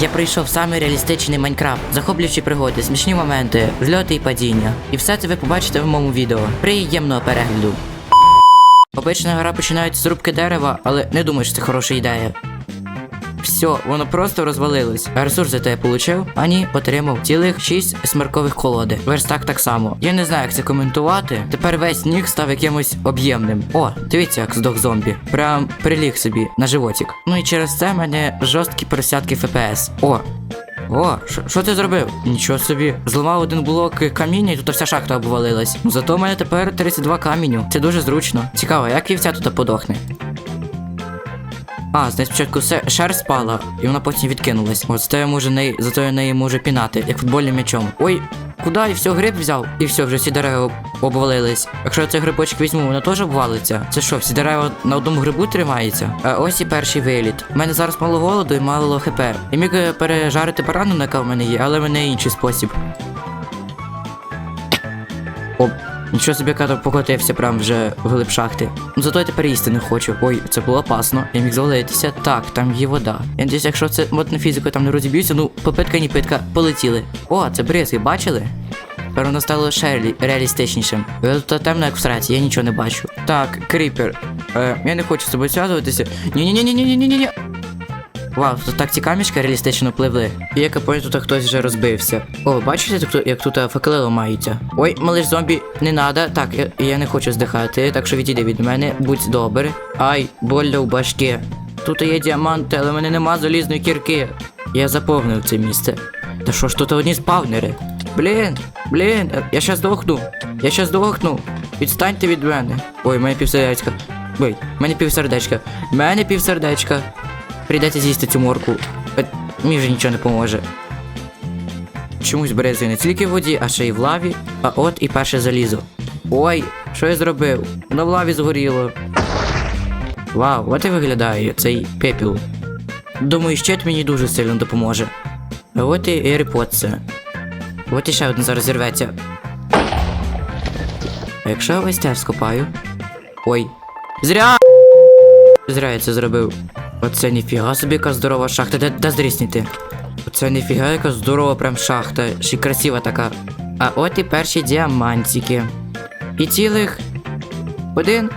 Я прийшов самий реалістичний Майнкрафт, захоплюючі пригоди, смішні моменти, зльоти і падіння. І все це ви побачите в моєму відео. Приємного перегляду. Обична гра починається з рубки дерева, але не думаю, що це хороша ідея. Все, воно просто розвалилось. Ресурси то я получив, а ні, отримав цілих 6 смеркових колоди. Верстак так само. Я не знаю, як це коментувати. Тепер весь сніг став якимось об'ємним. О, дивіться, як здох зомбі. Прям приліг собі на животик. Ну і через це в мене жорсткі просядки ФПС. О. О, що- ти зробив? Нічого собі. Зламав один блок каміння і тут вся шахта обвалилась. Зато в мене тепер 32 каміню. Це дуже зручно. Цікаво, як вівця тут подохне. А, значить спочатку шер спала, і вона потім відкинулась. От зато я можу неї, зато я неї можу пінати, як футбольним м'ячом. Ой, куди? І все, гриб взяв, і все, вже всі дерева обвалились. Якщо я цей грибочок візьму, воно теж обвалиться. Це що, всі дерева на одному грибу тримаються? А ось і перший виліт. У мене зараз мало голоду і мало хп. Я міг е, пережарити барану, яка в мене є, але в мене інший спосіб. Оп. Нічого собі ката покотився прям вже вглиб шахти. Ну зато я тепер їсти не хочу. Ой, це було опасно. Я міг завалитися. Так, там є вода. Я надіюсь, якщо це мод на фізику там не розіб'юся, ну попитка ні питка, полетіли. О, це бризки, бачили? Тепер воно стало ще реалістичнішим. Тут темно, як в сраці, я нічого не бачу. Так, кріпер. Е, я не хочу з тобою зв'язуватися. Ні-ні-ні-ні-ні-ні-ні. Вау, тут так ці камішки реалістично пливли. І як я пам'ятаю, тут хтось вже розбився. О, бачите, як тут е, факели ламаються? Ой, малиш зомбі, не надо. Так, я, я не хочу здихати, так що відійди від мене, будь добре. Ай, больно в башки. Тут є діаманти, але в мене нема залізної кірки. Я заповнив це місце. Та що ж тут одні спавнери? Блін, блін, я щас здохну. Я щас здохну. Відстаньте від мене. Ой, в мене півсердечка. Ой, в мене півсердечка. В мене півсердечка. Прийдеться з'їсти цю морку. Е, Мені вже нічого не поможе. Чомусь березою не тільки в воді, а ще й в лаві. А от і перше залізо. Ой, що я зробив? Воно в лаві згоріло. Вау, от і виглядає цей пепіл. Думаю, щит мені дуже сильно допоможе. А от і AirPods. От і ще один зараз зірветься. А якщо я ось це скопаю? Ой. Зря! Зря я це зробив. Оце ніфіга собі яка здорова шахта. Де, де зріснити? Оце ніфіга яка здорова прям шахта. Ще красива така. А от і перші діамантики. І цілих. Один.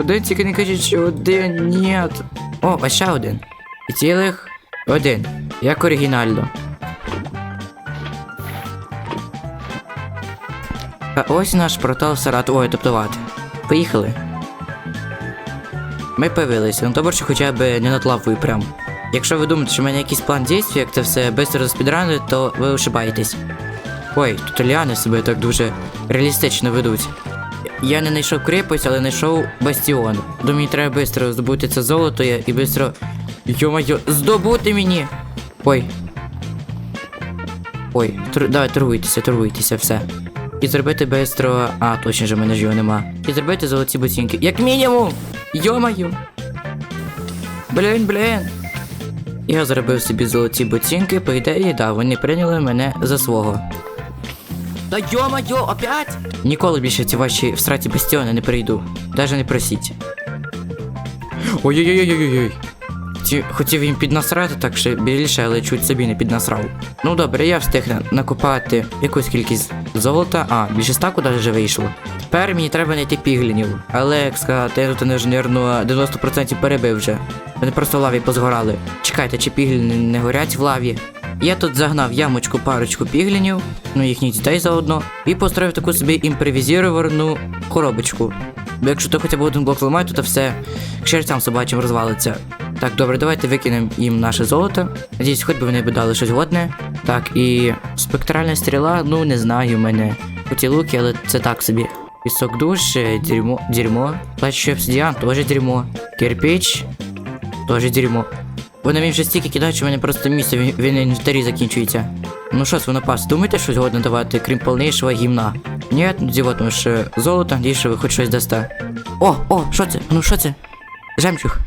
Один тільки не кажіть, що один. Ні. О, а ще один. І цілих. Один. Як оригінально. А ось наш портал в Сарат. Ой, ват. Поїхали. Ми появилися, ну добре, хоча б не над лавою прям. Якщо ви думаєте, що в мене якийсь план дій, як це все швидко розпідранити, то ви ошибаєтесь. Ой, тут ліани себе так дуже реалістично ведуть. Я не знайшов крепость, але знайшов бастіон. Думаю, треба швидко здобути це золото і швидко. Йо-моє, здобути мені! Ой. Ой, тр... давай торгуйтеся, торгуйтеся, все. І зробити бистро. А, точно же в мене ж його нема. І зробити золоті ботинки. Як мінімум! Йо-моє! Блін, блін. Я зробив собі золоті ботинки, по ідеї, да, вони прийняли мене за свого. Та йо-моє, опять? Ніколи більше ці ваші всраті бастіони не прийду. Даже не просіть. Ой-ой-ой-ой-ой-ой. Ті- Хотів їм піднасрати, так що більше, але чуть собі не піднасрав. Ну добре, я встиг на- накопати якусь кількість золота. А, більше стаку вже вийшло. Тепер мені треба знайти піглінів. Але як сказати, я тут інженерно 90% перебив вже. Вони просто в лаві позгорали. Чекайте, чи пігліни не горять в лаві. Я тут загнав ямочку парочку піглінів, ну їхніх дітей заодно, і построїв таку собі імпровізіровану коробочку. Бо якщо то хоча б один блок зламає, то, то все к чертям собачим розвалиться. Так, добре, давайте викинемо їм наше золото. Надіюсь, хоч би вони б дали щось годне. Так, і спектральна стріла, ну не знаю, в мене луки, але це так собі. Пісок душ, е, дерьмо, дерьмо. Плачучий обсидіан, теж дерьмо. Кирпич, теж дерьмо. Вони мені вже стільки кидають, що в мене просто місце в інвентарі закінчується. Ну що, свинопас, думаєте, щось годне давати, крім повнішого гімна? Ні, що золото, що ви хоч щось дасте. О, о, що це? Ну що це? Жемчуг.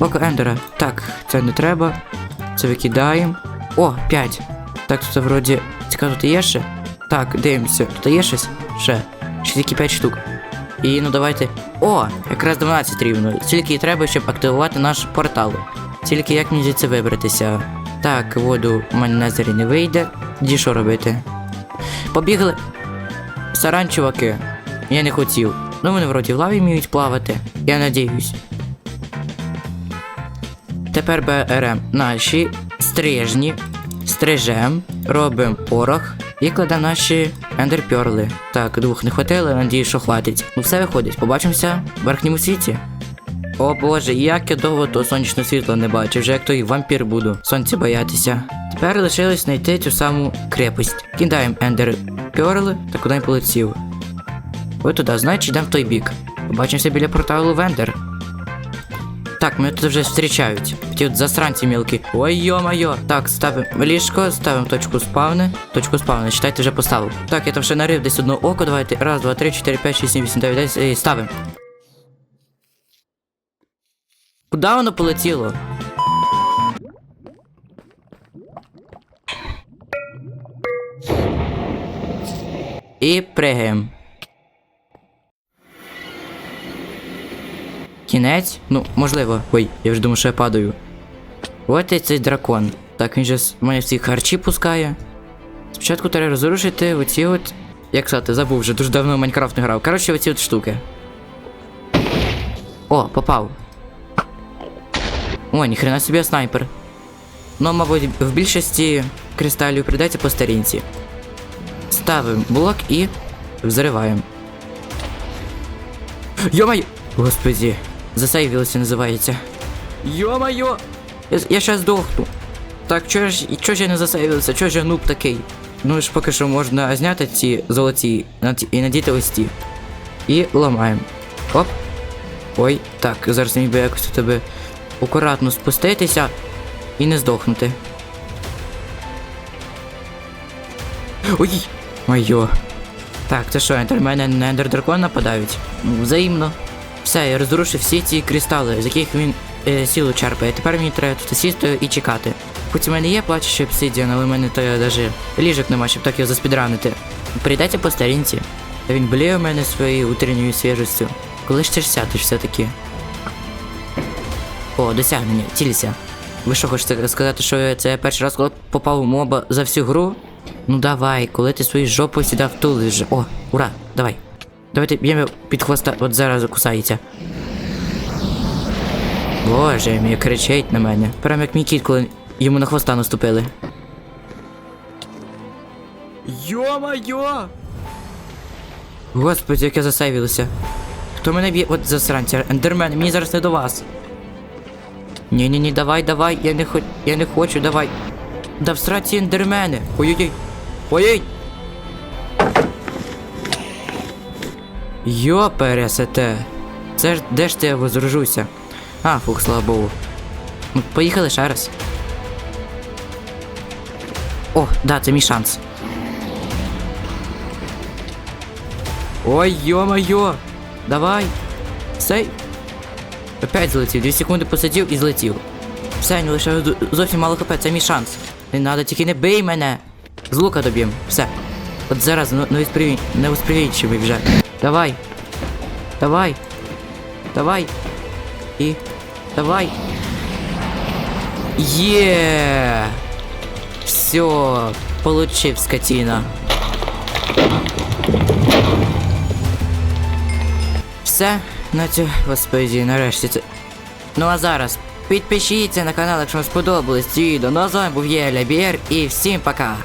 Око Ендера. Так, це не треба. Це викидаємо. О, 5. Так, тут вроді. Цікаво, тут є ще? Так, дивимося. Тут є щось? Ще. Ще тільки 5 штук. І ну давайте. О, якраз 12 рівно. Тільки і треба, щоб активувати наш портал. Тільки як мені звідси вибратися? Так, воду у мене на зері не вийде. Тоді що робити? Побігли. Саран, чуваки. Я не хотів. Ну вони вроді в лаві вміють плавати. Я надіюсь. Тепер беремо наші стрижні, стрижем, робимо порох і кладемо наші ендерпьорли. Так, двох не хватило, надію, що хватить. Ну все виходить, побачимося в верхньому світі. О боже, як я довго то сонячне світло не бачив, вже як той вампір буду сонця боятися. Тепер лишилось знайти цю саму крепость. Кидаємо ендер пьорли та куди полетів. Ви туди, значить, йдемо в той бік. Побачимося біля порталу Вендер. Так, мене тут вже зустрічають. Ті от засранці мілкі. Ой йо-майо. Так, ставимо ліжко, ставимо точку спавни. Точку спавни, читайте, вже поставив. Так, я там ще нарив десь одне око. Давайте. Раз, два, три, чотири, п'ять, шість, сім, вісім, дев'ять, десять. І ставимо. Куди воно полетіло? І пригаємо. Кінець? Ну, можливо. Ой, я вже думав, що я падаю. От і цей дракон. Так, він же мене всі харчі пускає. Спочатку треба розрушити оці от. Як сказати, забув вже дуже давно в Майнкрафт не грав. Коротше, оці от штуки. О, попав. О, ніхрена собі снайпер. Ну, мабуть, в більшості кристалів прийдеться по старінці. Ставимо блок і взриваємо. Йо-моє! Господи, засейвілося називається. Йо-моє! Я, я щас здохну. Так, чого ж, чого ж я не засейвився? Чого ж я нуб такий? Ну ж поки що можна зняти ці золоті і надіти ось ті. І ламаємо. Оп. Ой, так, зараз міг би якось у тебе акуратно спуститися і не здохнути. Ой! Майо. Так, це що, ендермени на ендердракон нападають? Ну, взаємно. Все, я розрушив всі ці кристали, з яких він е, сілу черпає. Тепер мені треба тут сісти і чекати. Хоч у мене є плачущий обсидіан, але в мене то я даже ліжок нема, щоб так його заспідранити. Прийдете по старінці. Та він боліє у мене своєю утренньою свіжістю. Коли ж ти ж сядеш все-таки? О, досягнення, цілься. Ви що хочете сказати, що це я перший раз коли попав у моба за всю гру? Ну давай, коли ти свою жопу сюди втулиш. же. О, ура, давай. Давайте б'ємо під хвоста, от зараз закусається. Боже мій, кричить на мене. Прям як мій кіт, коли йому на хвоста наступили. Йо-майо! Господи, як я засейвився. Хто мене б'є? От засранця, ендермен, мені зараз не до вас. Ні, ні, ні, давай, давай, я не хоч. Я не хочу, давай. Да всраці ендермени. Ой-ой-ой. Ой-ой. Йо, пересете. Це ж де ж ти я возрожуся? А, фух, слава Богу. Ну, поїхали ще раз. О, да, це мій шанс. Ой, йо-моє! Давай! Сей! Опять злетів, 2 секунди посидів і злетів. Все, не лише зовсім мало хп, це мій шанс. Не надо, тільки не бий мене! З лука доб'єм, все. От зараз ну, не успріві... не успрівічивий вже. Давай! Давай! Давай! І. Давай! Є! Все, получив скотина. Все, на цю господі, нарешті це. Ну а зараз підпишіться на канал, якщо вам сподобалось це відео. Ну а з вами був я, Лябєр, і всім пока!